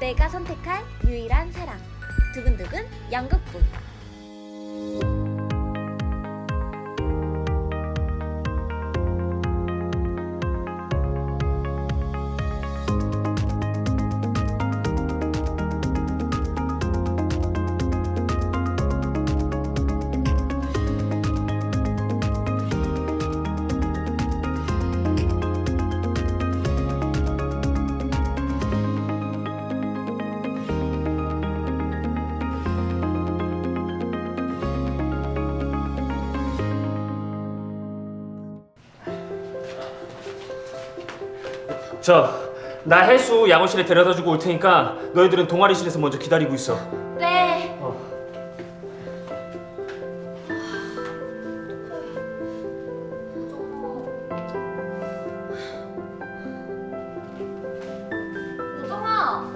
내가 선택할 유일한 사랑. 두근두근 연극부. 저, 나 해수 양호실에 데려다 주고 올 테니까 너희들은 동아리실에서 먼저 기다리고 있어. 네. 어. 우정아.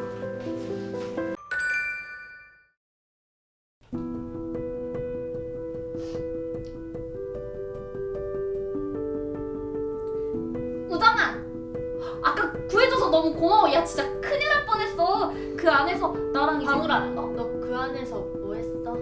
너무 고마워. 야 진짜 큰일 날 뻔했어. 그 안에서 나랑 이제 방울아, 너그 안에서 뭐 했어?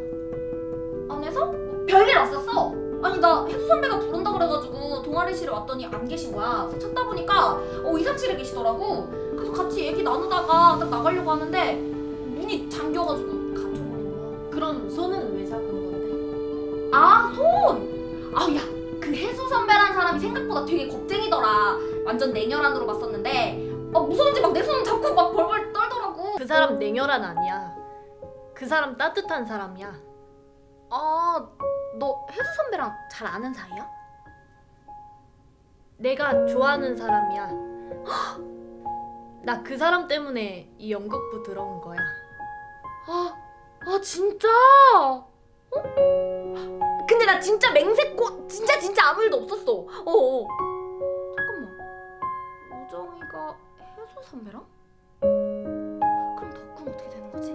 안에서 뭐 별일 없었어. 아니 나 혜수 선배가 부른다 그래가지고 동아리실에 왔더니 안 계신 거야. 그래서 찾다 보니까 어 의상실에 계시더라고. 그래서 같이 얘기 나누다가 딱 나가려고 하는데 문이 잠겨가지고 갇혀버린 거야. 그럼 손은 왜 잡은 건데? 아 손! 아야 그 혜수 선배란 사람이 생각보다 되게 겁쟁이더라. 완전 냉혈한으로 봤었는데 아 무서운지 막 내 손 잡고 막 벌벌 떨더라고. 그 사람 냉혈한 아니야. 그 사람 따뜻한 사람이야. 아 너 혜수 선배랑 잘 아는 사이야? 내가 좋아하는 사람이야. 나 그 사람 때문에 이 연극부 들어온 거야. 아, 아 진짜? 어? 근데 나 진짜 맹세코 진짜 진짜 아무 일도 없었어. 어. 어. 선배랑? 그럼 덕구는 어떻게 되는 거지?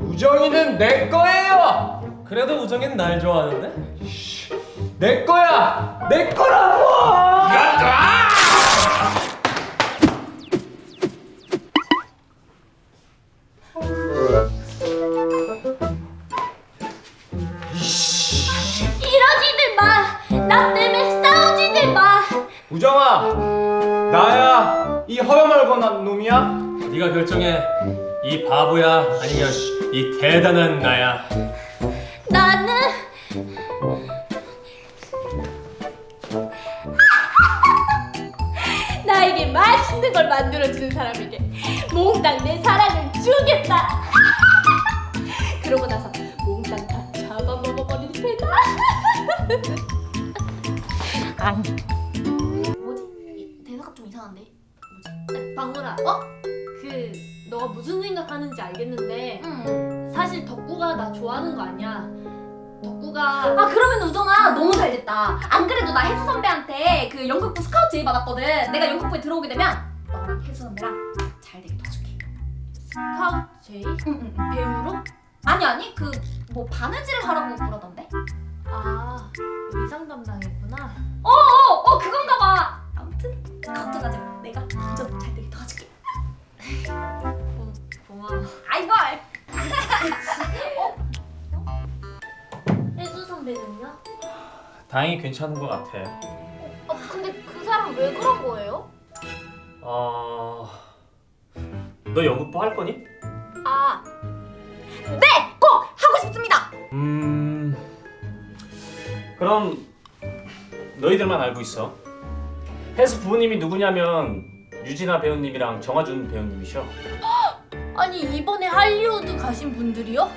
우정이는 내 거예요. 그래도 우정이는 날 좋아하는데? 내 거야. 내 거라고. 이러지들 우정아, 나야 이 허여멀건한 놈이야. 네가 결정해. 이 바보야 아니면 이 대단한 나야. 나는 나에게 맛있는 걸 만들어 주는 사람에게 몽땅 내 사랑을 주겠다. 그러고 나서 몽땅 다 잡아먹어버릴 테다. 뭐지? 어? 그 너가 무슨 생각하는지 알겠는데 응. 사실 덕구가 나 좋아하는 거 아니야. 덕구가 아 그러면 우정아 너무 잘 됐다. 안 그래도 나 혜수 선배한테 그 연극부 스카우트 제의 받았거든. 내가 연극부에 들어오게 되면 너랑 혜수 선배랑 잘 되게 도와줄게. 스카우트 제이 응응. 배우로? 아니 아니 그 뭐 바느질을 하라고 그러던데. 아 의상 담당했구나. 어어 어, 다행히 괜찮은 것 같아. 어 근데 그 사람 왜 그런 거예요? 어... 너 연극부 할 거니? 아 네! 꼭 하고 싶습니다. 음... 그럼 너희들만 알고 있어. 해수 부모님이 누구냐면 유진아 배우님이랑 정화준 배우님이셔. 아니 이번에 할리우드 가신 분들이요?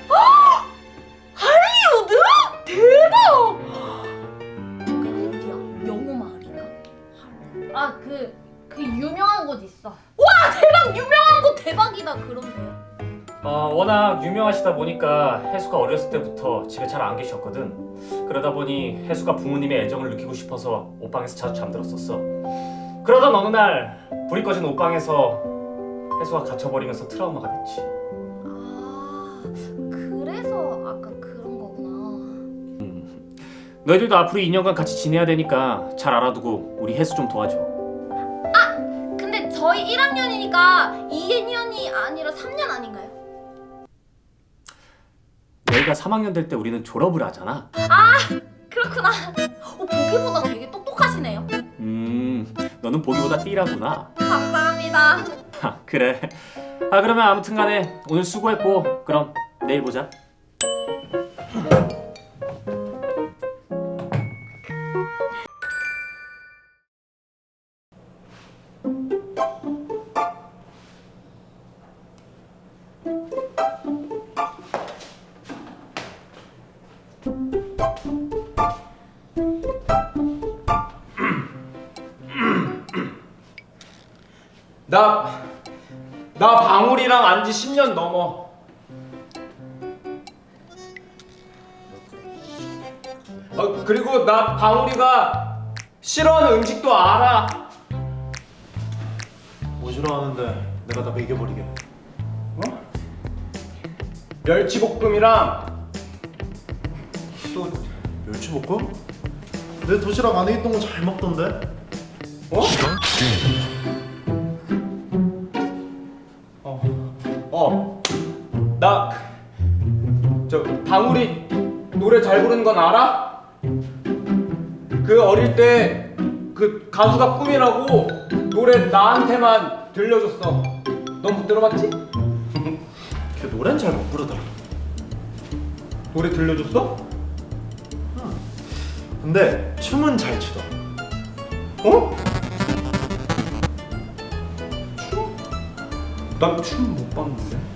유명한 곳 있어. 대박 유명한 곳 대박이다 그런데요. 어, 워낙 유명하시다 보니까 해수가 어렸을 때부터 집에 잘 안 계셨거든. 그러다 보니 해수가 부모님의 애정을 느끼고 싶어서 옷방에서 자주 잠들었었어. 그러던 어느 날 불이 꺼진 옷방에서 해수가 갇혀버리면서 트라우마가 됐지. 아 그래서 아까 그런 거구나. 너희들도 앞으로 2년간 같이 지내야 되니까 잘 알아두고 우리 해수 좀 도와줘. 저희 1학년이니까 2년이 아니라 3년 아닌가요? 너희가 3학년 될 때 우리는 졸업을 하잖아. 그렇구나. 어, 보기보다 되게 똑똑하시네요. 음, 너는 보기보다 띠라구나. 감사합니다. 하, 그래. 아 그러면 아무튼간에 오늘 수고했고 그럼 내일 보자. 10년 넘어. 어, 그리고 나 방울이가 싫어하는 음식도 알아. 뭐 싫어하는데 내가 다 먹여버리게 어? 멸치볶음이랑 또 멸치볶음? 내 도시락 안에 있던 거 잘 먹던데? 어? 어, 저, 방울이 노래 잘 부르는 건 알아? 그 어릴 때 그 가수가 꿈이라고 노래 나한테만 들려줬어. 넌 못 들어봤지? 걔 노래는 잘 못 부르더라 노래 들려줬어? 근데 춤은 잘 추더라 어? 춤? 난 춤 못 봤는데.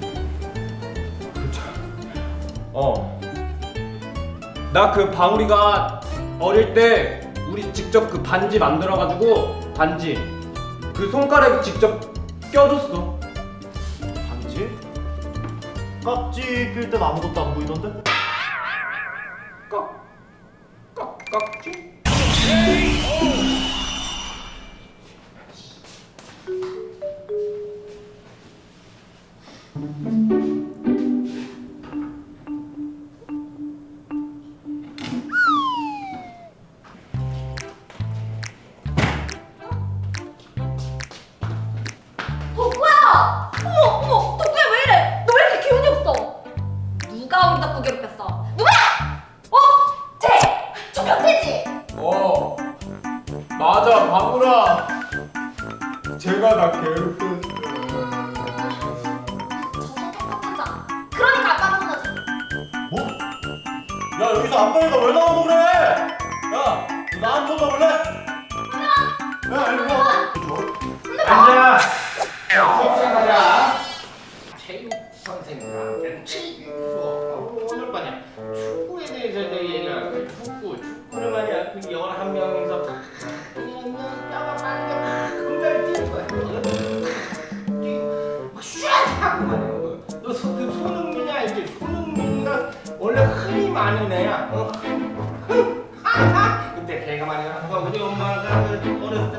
어. 나 그 방울이가 어릴 때 우리 직접 그 반지 만들어가지고 반지 그 손가락에 직접 껴줬어. 반지? 깍지 낄 땐 아무것도 안 보이던데? 깍, 깍, 깍지? 올라볼래? 야 일로 와 앉아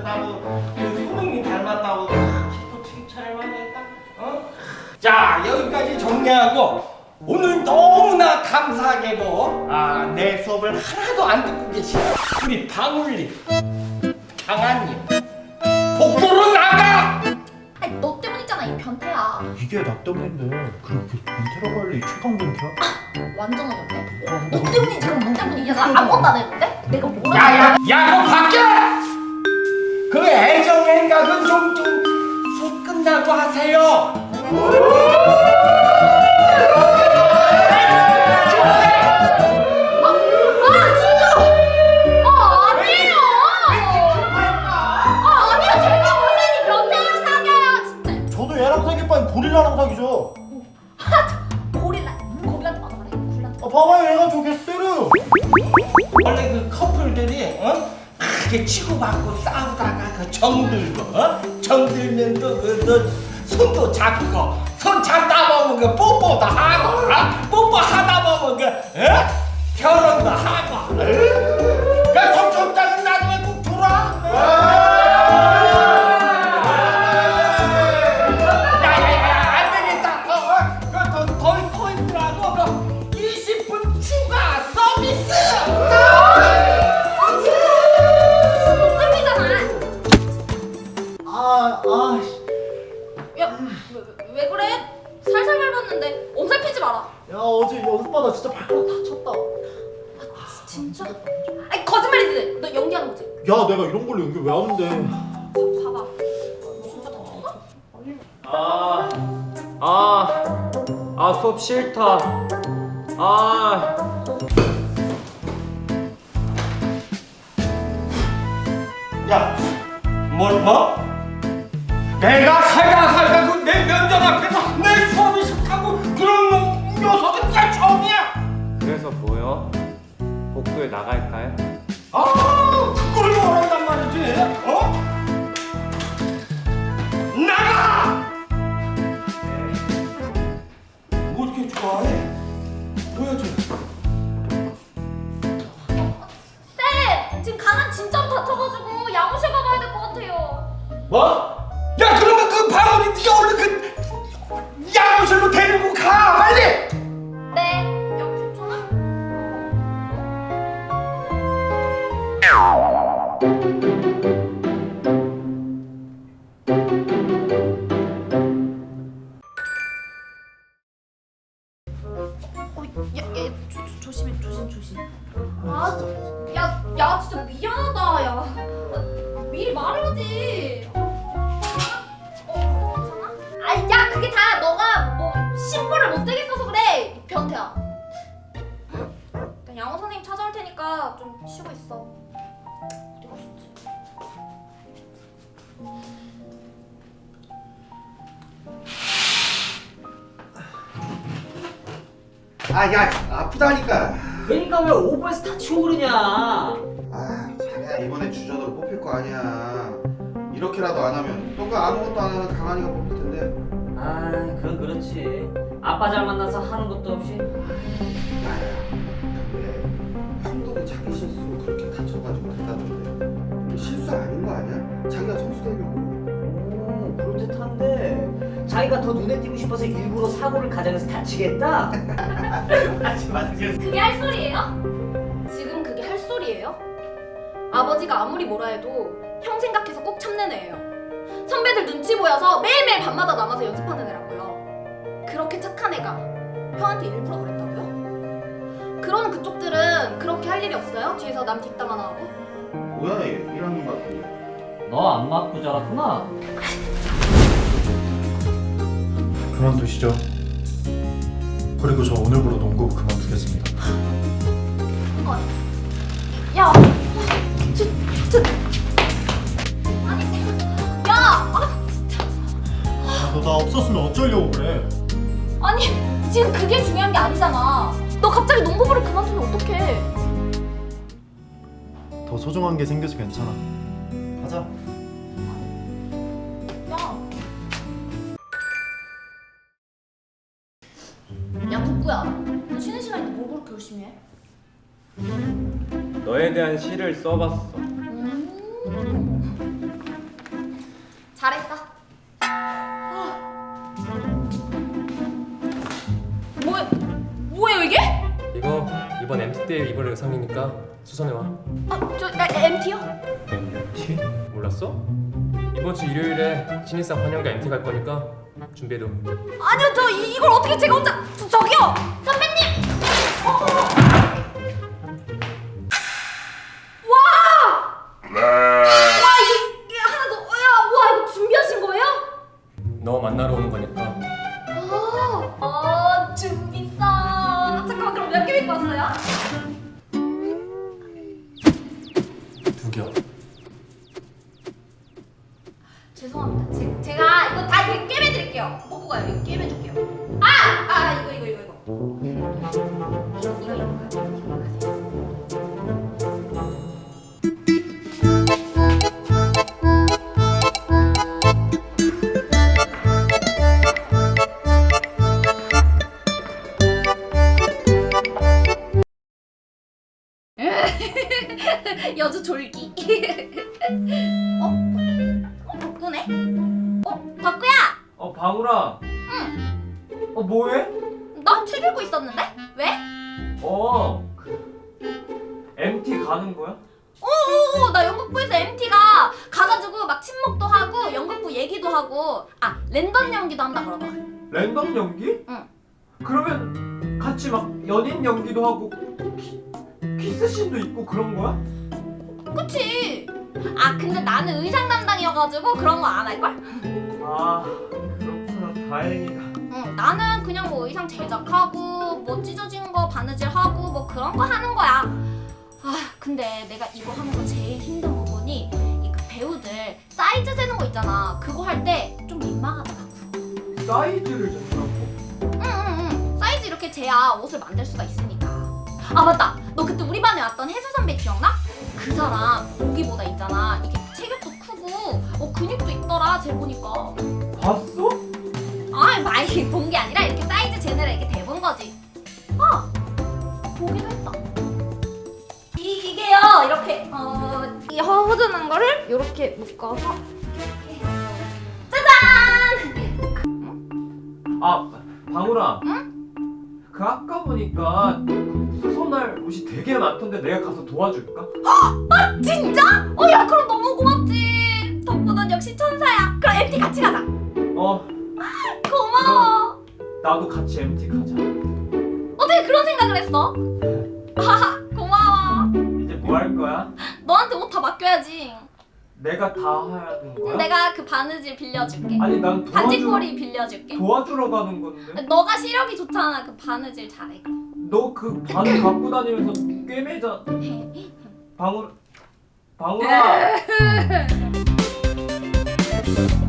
나도 그 손흥민 닮았다고 또 칭찬을 많이 했다 어? 자 여기까지 정리하고 오늘 너무나 감사하게도 아, 내 수업을 하나도 안 듣고 계신 우리 방울님 강한님 복도로 나가 아니 너 때문이잖아 이 변태야. 이게 나 때문인데 그렇게 변태라고 할래 이 최강 변태야? 완전 어렵네. 너 때문이지 그럼 너 때문이야. 나 아무것도 안 했는데? 내가 뭐라 야야 야너 밖에 그 애정 행각은 좀좀 수업 끝나고 하세요 아 진짜! 아 아니에요! 아 아니야 제가 무슨 이 변태랑 사귀어요 진짜 저도 얘랑 사귈 바엔 고릴라랑 사귀죠 고릴라 고릴라한테 맞아 말해 고릴라한테 아 봐봐요 얘가 저게 때려요 원래 그 커플들이 어? 크게 치고받고 싸우다가 그 정들고 어? 정들면 또그 또 손도 잡고 손 잡다 보면 그 뽀뽀도 하고 어? 뽀뽀 하다 보면 그 어? 결혼도 하고 어? 그 피지 마라. 야 어제 연습하다 진짜 발가락 다쳤다. 진짜? 아니 거짓말이지. 너 연기하는 거지? 야 내가 이런 걸로 연기 왜 하는데? 봐, 봐봐. 진짜 다쳤어? 아, 아, 아 수업 싫다. 아, 야, 뭘 뭐? 내가 살다 살다 그 내 면접 앞에서 나갈까요? 야, 야, 조, 조, 조심해, 조심, 조심. 아, 저- 야, 야, 진짜 미안하다, 야. 아, 미리 말해야지. 어, 괜찮아? 아, 야, 그게 다 너가 뭐 신분을 못 되게 써서 그래, 이 변태야. 일단 양호 선생님 찾아올 테니까 좀 쉬고 있어. 아, 야, 아프다니까. 그러니까 왜 오버에서 다치고 그러냐? 아, 자네야 이번에 주전으로 뽑힐 거 아니야. 이렇게라도 안 하면 너가 아무것도 안 하는 강한이가 뽑힐 텐데. 아, 그건 그렇지. 아빠 잘 만나서 하는 것도 없이. 야 야, 자기가 더 눈에 띄고 싶어서 일부러 사고를 가장해서 다치겠다? 그게 할 소리예요? 지금 그게 할 소리예요? 아버지가 아무리 뭐라 해도 형 생각해서 꼭 참는 애예요. 선배들 눈치 보여서 매일매일 밤마다 남아서 연습하는 애라고요. 그렇게 착한 애가 형한테 일부러 그랬다고요? 그러는 그쪽들은 그렇게 할 일이 없어요? 뒤에서 남 뒷담 하나 하고? 뭐야 얘, 1학년 같은 너안 맞고 자랐구나. 그만두시죠. 그리고 저 오늘부로 농구 그만두겠습니다. 야, 저, 저, 아니, 야, 아, 너나 없었으면 어쩌려고 그래? 아니 지금 그게 중요한 게 아니잖아. 너 갑자기 농구부를 그만두면 어떡해? 더 소중한 게 생겨서 괜찮아. 가자. 야 덕구야, 너 쉬는 시간인데 뭘 그렇게 열심히 해? 너에 대한 시를 써봤어. 음. 잘했어. 아. 뭐야, 뭐예요 이게? 이거 이번 MT 때 입을 의상이니까 수선해 와 아, 저 나, MT요? MT? 몰랐어? 이번 주 일요일에 신입생 환영회 MT 갈 거니까 준비해둬 아니요, 저 이, 이걸 어떻게 제가 혼자? 저, 저기요, 선배님. 어, 어. 와! Thank you. 나책 읽고 있었는데? 왜? 어, 그 MT 가는 거야? 오, 나 연극부에서 MT가 가가지고 막 친목도 하고 연극부 얘기도 하고 아 랜덤 연기도 한다 그러더라 랜덤 연기? 응. 그러면 같이 막 연인 연기도 하고 키, 키스씬도 있고 그런 거야? 그치 아 근데 나는 의상 담당이어가지고 그런 거 안 할걸? 아 그렇구나 다행이다 응 나는 그냥 뭐 의상 제작하고 뭐 찢어진 거 바느질 하고 뭐 그런 거 하는 거야. 아 근데 내가 이거 하는 거 제일 힘든 부분이 이 그 배우들 사이즈 세는 거 있잖아. 그거 할 때 좀 민망하더라고 사이즈를 줬다고? 응응응. 사이즈 이렇게 재야 옷을 만들 수가 있으니까. 아 맞다. 너 그때 우리 반에 왔던 혜수 선배 기억나? 그 사람 보기보다 있잖아. 이게 체격도 크고 어 근육도 있더라 재 보니까. 봤어? 아 많이 본 게 아니라 이렇게 사이즈 재느라 이렇게 대본 거지. 아 보기도 했다. 이, 이게요. 이렇게. 어이 허전한 거를 이렇게 묶어서 이렇게 짜잔! 아 방울아. 그 아까 보니까 수선할 옷이 되게 많던데 내가 가서 도와줄까? 진짜? 어야 그럼 너무 고맙지. 덕분은 역시 천사야. 그럼 MT 같이 가자. 어 고마워. 나도 같이 MT 가자. 어떻게 그런 생각을 했어? 하하 고마워. 이제 뭐 할 거야? 너한테 옷 다 맡겨야지. 내가 다 하는 거야? 내가 그 바느질 빌려줄게. 아니 난 도와주러, 반지꼬리 빌려줄게. 도와주러 가는 건데? 너가 시력이 좋잖아. 그 바느질 잘해. 너 그 바늘 갖고 다니면서 꿰매자. 방울 방울아